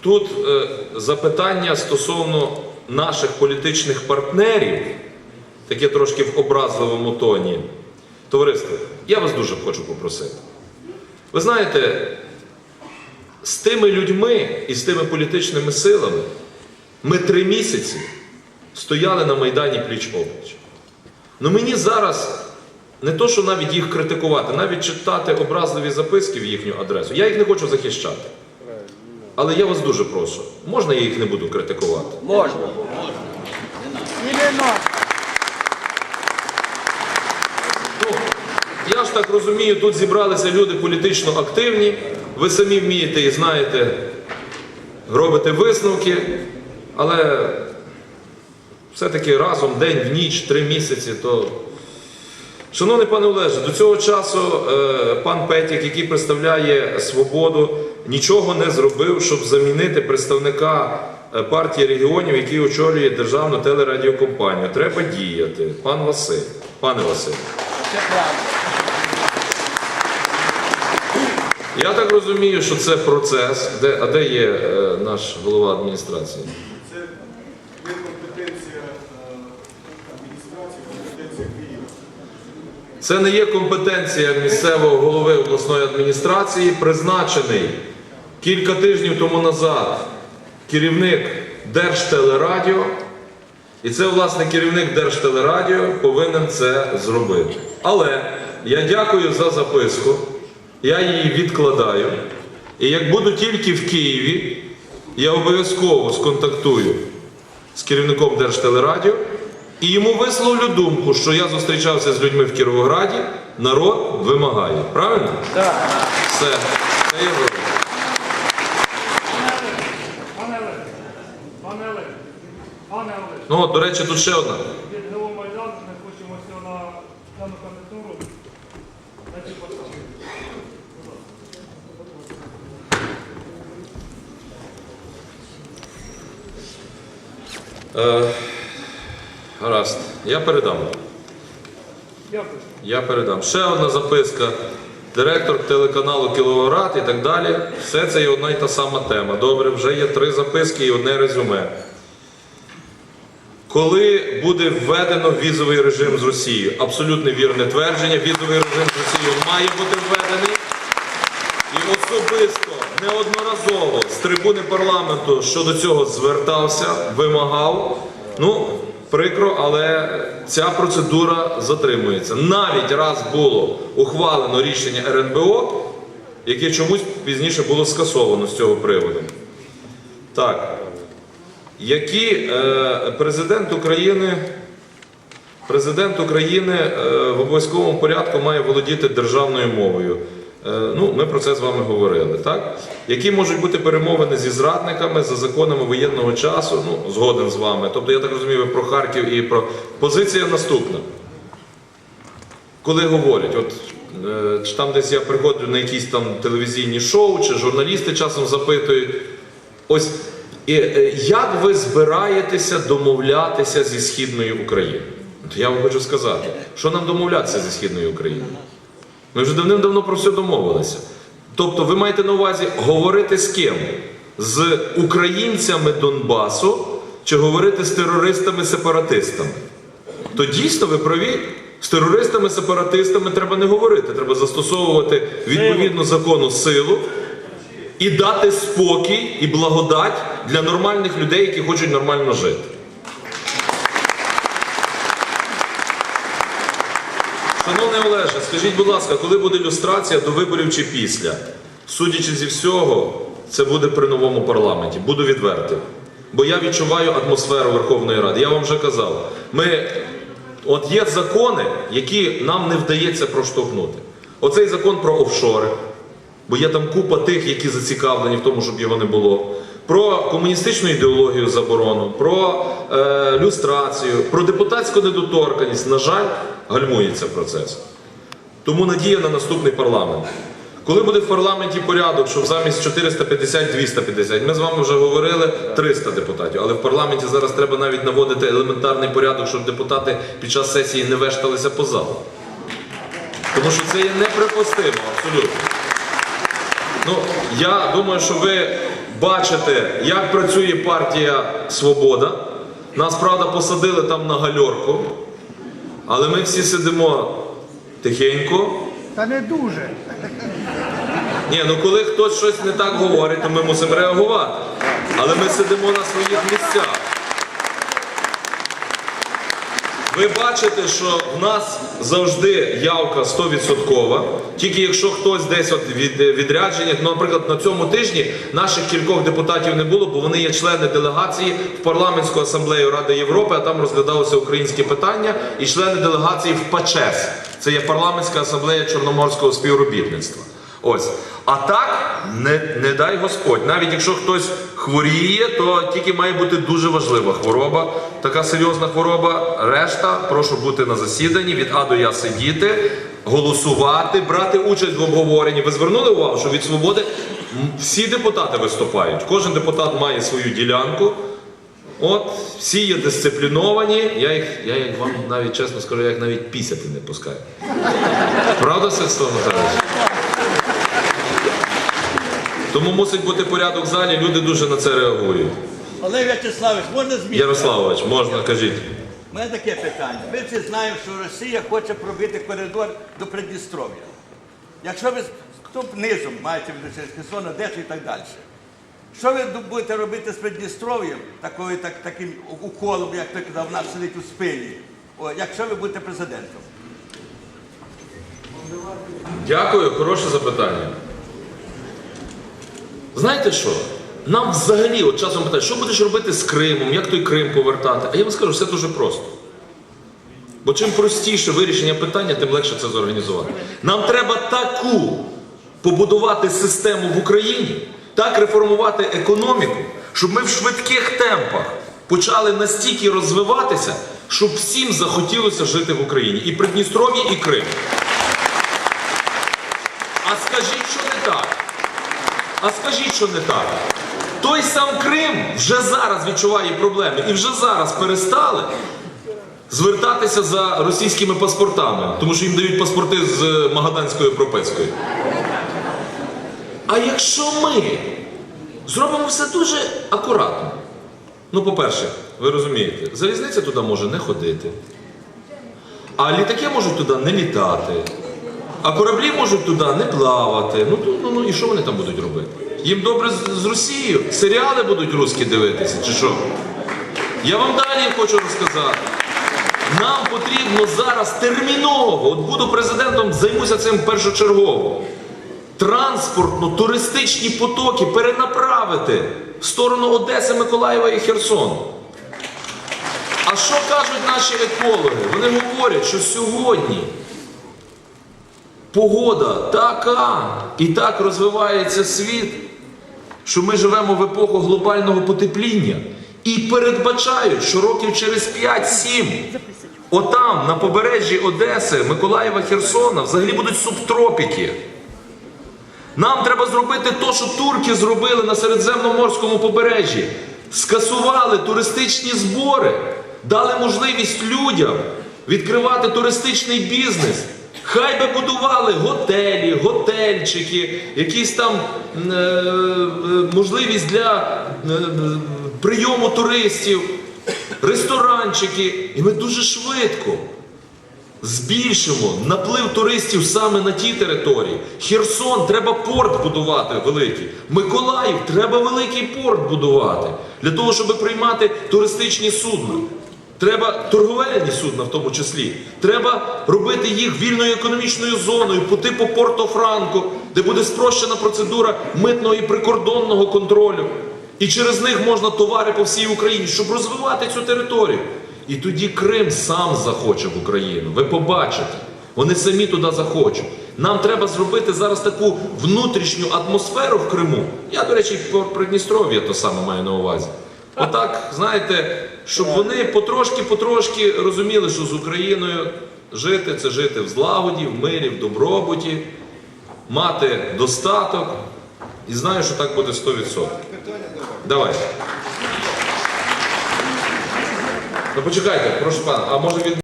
Тут е, запитання стосовно наших політичних партнерів, таке трошки в образливому тоні. Товариство, я вас дуже хочу попросити. Ви знаєте, з тими людьми і з тими політичними силами ми три місяці стояли на Майдані пліч-опліч. Ну мені зараз не то, що навіть їх критикувати, навіть читати образливі записки в їхню адресу. Я їх не хочу захищати. Але я вас дуже прошу, можна я їх не буду критикувати? Можна. Іменно. Ну, я ж так розумію, тут зібралися люди політично активні. Ви самі вмієте і знаєте, робите висновки, але все-таки разом день в ніч, три місяці, то. Шановний пане Олеже, до цього часу е, пан Петік, який представляє свободу, нічого не зробив, щоб замінити представника е, партії регіонів, який очолює державну телерадіокомпанію. Треба діяти. Пан Василь, пане Василь. Я так розумію, що це процес. А де є е, наш голова адміністрації? Це не компетенція е, адміністрації, компетенція Києва. Це не є компетенція місцевого голови обласної адміністрації, призначений кілька тижнів тому назад керівник Держтелерадіо. І це, власне, керівник Держтелерадіо повинен це зробити. Але я дякую за записку, я її відкладаю. І як буду тільки в Києві, я обов'язково сконтактую з керівником Держтелерадіо і йому висловлю думку, що я зустрічався з людьми в Кіровограді, народ вимагає. Правильно? Так. Все. Це є вибір. Пане Олег, пане Олег, пане Олег, Ну, от, до речі, тут ще одна. від Нового Майдану ми хочемо все на дану кандидатуру. Е, гаразд. Я передам. Дякую. Я передам. Ще одна записка. Директор телеканалу Кіловоград і так далі. Все це є одна й та сама тема. Добре, вже є три записки і одне резюме. Коли буде введено візовий режим з Росією? Абсолютно вірне твердження. Візовий режим з Росією має бути введений. І особисто неодноразово з трибуни парламенту щодо цього звертався, вимагав. Ну, прикро, але ця процедура затримується. Навіть раз було ухвалено рішення РНБО, яке чомусь пізніше було скасовано з цього приводу. Так. Які е, президент України Президент України е, в обов'язковому порядку має володіти державною мовою. Е, Ну, ми про це з вами говорили, так? Які можуть бути перемовини зі зрадниками за законами воєнного часу? Ну, згоден з вами. Тобто, я так розумію, про Харків і про позиція наступна. Коли говорять, от е, чи там десь я приходжу на якісь там телевізійні шоу, чи журналісти часом запитують, ось е, як ви збираєтеся домовлятися зі Східною Україною? Я вам хочу сказати, що нам домовлятися зі Східною Україною? Ми вже давним-давно про все домовилися. Тобто, ви маєте на увазі говорити з ким? З українцями Донбасу чи говорити з терористами-сепаратистами? То дійсно ви праві. З терористами-сепаратистами треба не говорити, треба застосовувати відповідно закону силу і дати спокій і благодать для нормальних людей, які хочуть нормально жити. Шановний Олеже, скажіть, будь ласка, коли буде люстрація до виборів чи після? Судячи зі всього, це буде при новому парламенті. Буду відвертим. Бо я відчуваю атмосферу Верховної Ради. Я вам вже казав. Ми... От є закони, які нам не вдається проштовхнути. Оцей закон про офшори, бо є там купа тих, які зацікавлені в тому, щоб його не було. Про комуністичну ідеологію заборону, про е, люстрацію, про депутатську недоторканність. На жаль, гальмується процес. Тому надія на наступний парламент. Коли буде в парламенті порядок, щоб замість 450 250, ми з вами вже говорили 300 депутатів, але в парламенті зараз треба навіть наводити елементарний порядок, щоб депутати під час сесії не вешталися по залу. Тому що це є неприпустимо, абсолютно. Ну, я думаю, що ви бачите, як працює партія Свобода. Нас, правда, посадили там на гальорку, але ми всі сидимо тихенько. Та не дуже. Ні, ну коли хтось щось не так говорить, то ми мусимо реагувати. Але ми сидимо на своїх місцях. Ви бачите, що в нас завжди явка 100%. Тільки якщо хтось десь от від відрядження, ну, наприклад, на цьому тижні наших кількох депутатів не було, бо вони є члени делегації в парламентську асамблею Ради Європи, а там розглядалося українське питання, і члени делегації в ПАЧЕС. Це є парламентська асамблея Чорноморського співробітництва. Ось. А так, не, не дай Господь. Навіть якщо хтось хворіє, то тільки має бути дуже важлива хвороба, така серйозна хвороба. Решта, прошу бути на засіданні, від А до Я сидіти, голосувати, брати участь в обговоренні. Ви звернули увагу, що від свободи всі депутати виступають. Кожен депутат має свою ділянку. От, всі є дисципліновані. Я їх, я їх вам навіть чесно скажу, я їх навіть пісяти не пускаю. Правда, Святослав Михайлович? Тому мусить бути порядок в залі, люди дуже на це реагують. Олег В'ячеславович, можна зміни? Ярославович, можна, кажіть. У мене таке питання. Ми всі знаємо, що Росія хоче пробити коридор до Придністров'я. Якщо ви хто б низом маєте через Херсон, Одесу і так далі. Що ви будете робити з Придністров'ям, такою, так, таким уколом, як той казав, нас сидить у спині, О, якщо ви будете президентом? Дякую, хороше запитання. Знаєте що? Нам взагалі, от часом питають, що будеш робити з Кримом, як той Крим повертати? А я вам скажу, все дуже просто. Бо чим простіше вирішення питання, тим легше це зорганізувати. Нам треба таку побудувати систему в Україні, так реформувати економіку, щоб ми в швидких темпах почали настільки розвиватися, щоб всім захотілося жити в Україні. І Придністров'ї, і Крим. А скажіть, що не так? А скажіть, що не так? Той сам Крим вже зараз відчуває проблеми і вже зараз перестали звертатися за російськими паспортами, тому що їм дають паспорти з е, Магаданською пропискою. А якщо ми зробимо все дуже акуратно, ну, по-перше, ви розумієте, залізниця туди може не ходити, а літаки можуть туди не літати. А кораблі можуть туди не плавати. Ну, то- ну, ну і що вони там будуть робити? Їм добре з, з Росією. Серіали будуть русські дивитися, чи що? Я вам далі хочу розказати. Нам потрібно зараз терміново, от буду президентом, займуся цим першочергово. Транспортно-туристичні потоки перенаправити в сторону Одеси, Миколаєва і Херсону. А що кажуть наші екологи? Вони говорять, що сьогодні погода така і так розвивається світ, що ми живемо в епоху глобального потепління і передбачають, що років через 5-7 отам, на побережжі Одеси, Миколаєва, Херсона, взагалі будуть субтропіки. Нам треба зробити те, що турки зробили на Середземноморському побережжі. Скасували туристичні збори, дали можливість людям відкривати туристичний бізнес. Хай би будували готелі, готельчики, якісь там е, е, можливість для е, прийому туристів, ресторанчики. І ми дуже швидко збільшимо наплив туристів саме на тій території. Херсон треба порт будувати великий. Миколаїв треба великий порт будувати для того, щоб приймати туристичні судна. Треба торговельні судна в тому числі. Треба робити їх вільною економічною зоною по типу Порто-Франко, де буде спрощена процедура митного і прикордонного контролю. І через них можна товари по всій Україні, щоб розвивати цю територію. І тоді Крим сам захоче в Україну. Ви побачите. Вони самі туди захочуть. Нам треба зробити зараз таку внутрішню атмосферу в Криму. Я, до речі, про Придністров'я то саме маю на увазі. Отак, знаєте, щоб вони потрошки-потрошки розуміли, що з Україною жити це жити в злагоді, в мирі, в добробуті, мати достаток. І знаю, що так буде 100%. Давай. Ну почекайте, прошу пана, а може від.